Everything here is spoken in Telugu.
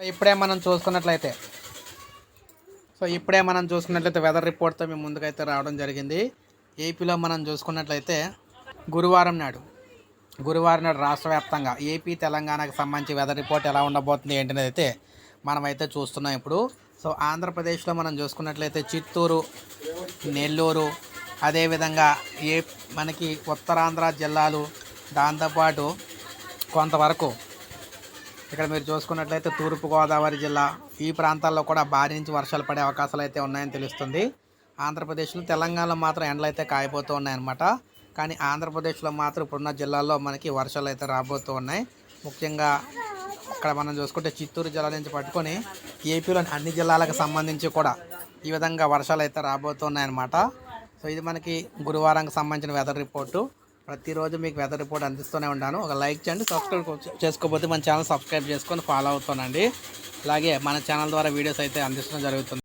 ఇప్పుడే మనం చూసుకున్నట్లయితే. సో ఇప్పుడే మనం చూసుకున్నట్లయితే వెదర్ రిపోర్ట్తో మేము ముందుకైతే రావడం జరిగింది. ఏపీలో మనం చూసుకున్నట్లయితే గురువారం నాడు గురువారం నాడు రాష్ట్ర వ్యాప్తంగా ఏపీ తెలంగాణకు సంబంధించి వెదర్ రిపోర్ట్ ఎలా ఉండబోతుంది ఏంటనేది అయితే మనమైతే చూస్తున్నాం ఇప్పుడు. సో ఆంధ్రప్రదేశ్లో మనం చూసుకున్నట్లయితే చిత్తూరు నెల్లూరు అదేవిధంగా ఏ మనకి ఉత్తరాంధ్ర జిల్లాలు దాంతోపాటు కొంతవరకు ఇక్కడ మీరు చూసుకున్నట్లయితే తూర్పుగోదావరి జిల్లా ఈ ప్రాంతాల్లో కూడా భారీ నుంచి వర్షాలు పడే అవకాశాలు అయితే ఉన్నాయని తెలుస్తుంది. ఆంధ్రప్రదేశ్లో తెలంగాణలో మాత్రం ఎండలు అయితే కాయబోతూ ఉన్నాయన్నమాట. కానీ ఆంధ్రప్రదేశ్లో మాత్రం ఇప్పుడున్న జిల్లాల్లో మనకి వర్షాలు అయితే రాబోతూ ఉన్నాయి. ముఖ్యంగా ఇక్కడ మనం చూసుకుంటే చిత్తూరు జిల్లా నుంచి పట్టుకొని ఏపీలోని అన్ని జిల్లాలకు సంబంధించి కూడా ఈ విధంగా వర్షాలు అయితే రాబోతున్నాయన్నమాట సో ఇది మనకి గురువారానికి సంబంధించిన వెదర్ రిపోర్టు ప్రతిరోజు మీకు వెదర్ రిపోర్ట్ అందిస్తూనే ఉంటాను ఒక లైక్ చేయండి సబ్స్క్రైబ్ చేసుకోకపోతే మన ఛానల్ సబ్స్క్రైబ్ చేసుకొని ఫాలో అవుతానండి. అలాగే మన ఛానల్ ద్వారా వీడియోస్ అయితే అందించడం జరుగుతుంది.